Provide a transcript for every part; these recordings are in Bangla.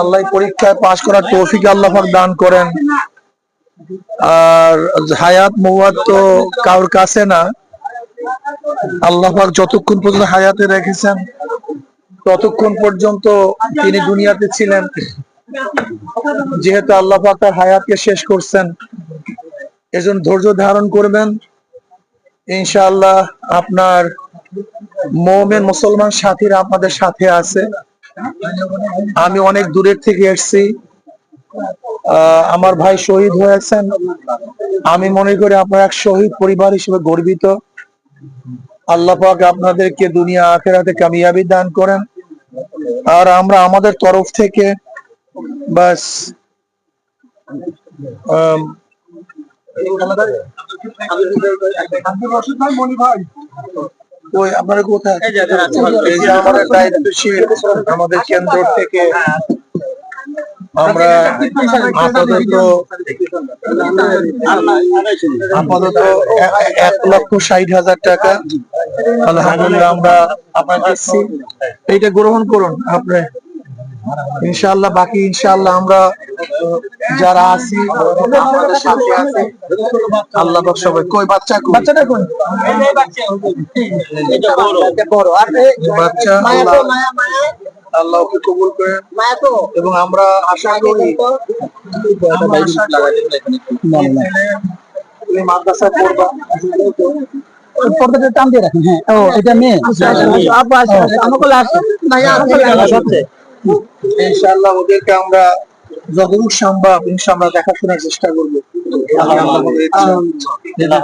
আল্লাহ পরীক্ষায় পাশ করার তৌফিক আল্লাহ দান করেন। আর হায়াত তো কারোর কাছে না। আল্লাহ যতক্ষণ পর্যন্ত হায়াতে রেখেছেন, ততক্ষণ পর্যন্ত তিনি দুনিয়াতে ছিলেন। যেহেতু আল্লাহ তার হায়াতকে শেষ করছেন। এজন্য ধৈর্য ধারণ করবেন। ইনশাআল্লাহ আপনার মোমেন মুসলমান সাথীরা আপনাদের সাথে আছে। আমি অনেক দূরের থেকে এসেছি। আমার ভাই শহীদ হয়েছেন। আমি মনে করি আপনার এক শহীদ পরিবার হিসেবে গর্বিত। আল্লাহ পাক আপনাদেরকে দুনিয়া আখেরাতে কামিয়াবি দান করেন। আর আমরা আমাদের তরফ থেকে বাস আম, ওই আপনারা কোথায় এই যে আমাদের দায়িত্বশীল আমাদের কেন্দ্র থেকে আমরা আপাতত আপাতত এক লক্ষ ষাট হাজার টাকা আলহামদুলিল্লাহ আমরা আপনার এইটা গ্রহণ করুন আপনি। ইনশাআল্লাহ বাকি ইনশাআল্লাহ আমরা যারা আছি আমাদের সাথে আছি আল্লাহ পাক সবাই কই বাচ্চা কই বাচ্চাটা কই বাচ্চা আল্লাহ আল্লাহ ওকে কবুল করেন এবং আমরা আশা করি মাদ্রাসা পড়বা পর্দাটা টান দিয়ে রাখেন হ্যাঁ ও এটা মেয়ে আপু আসে আমাকে আসে ভাইয়া আমাকে ইনশাআল্লাহ ওদেরকে আমরা যতদূর সম্ভব ইনশাআল্লাহ দেখাশোনার চেষ্টা করব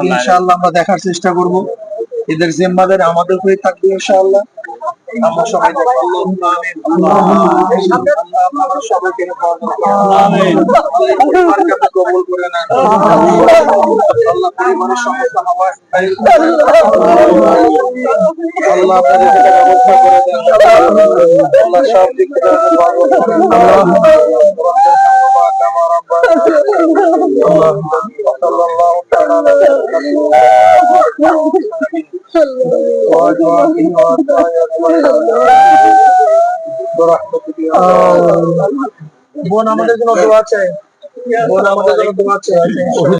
ইনশাআল্লাহ আমরা দেখার চেষ্টা করব এদের জিম্মাদার আমাদের হয়ে থাকবে ইনশাআল্লাহ আমরা সবাই সবাইকে কবুল করে নেন। বোন আমাদের জন্য দোয়া চাই বোন আমাদের জন্য দোয়া চাই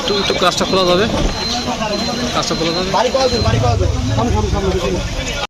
একটু একটু কাজটা খোলা যাবে। কাজটা খোলা যাবে।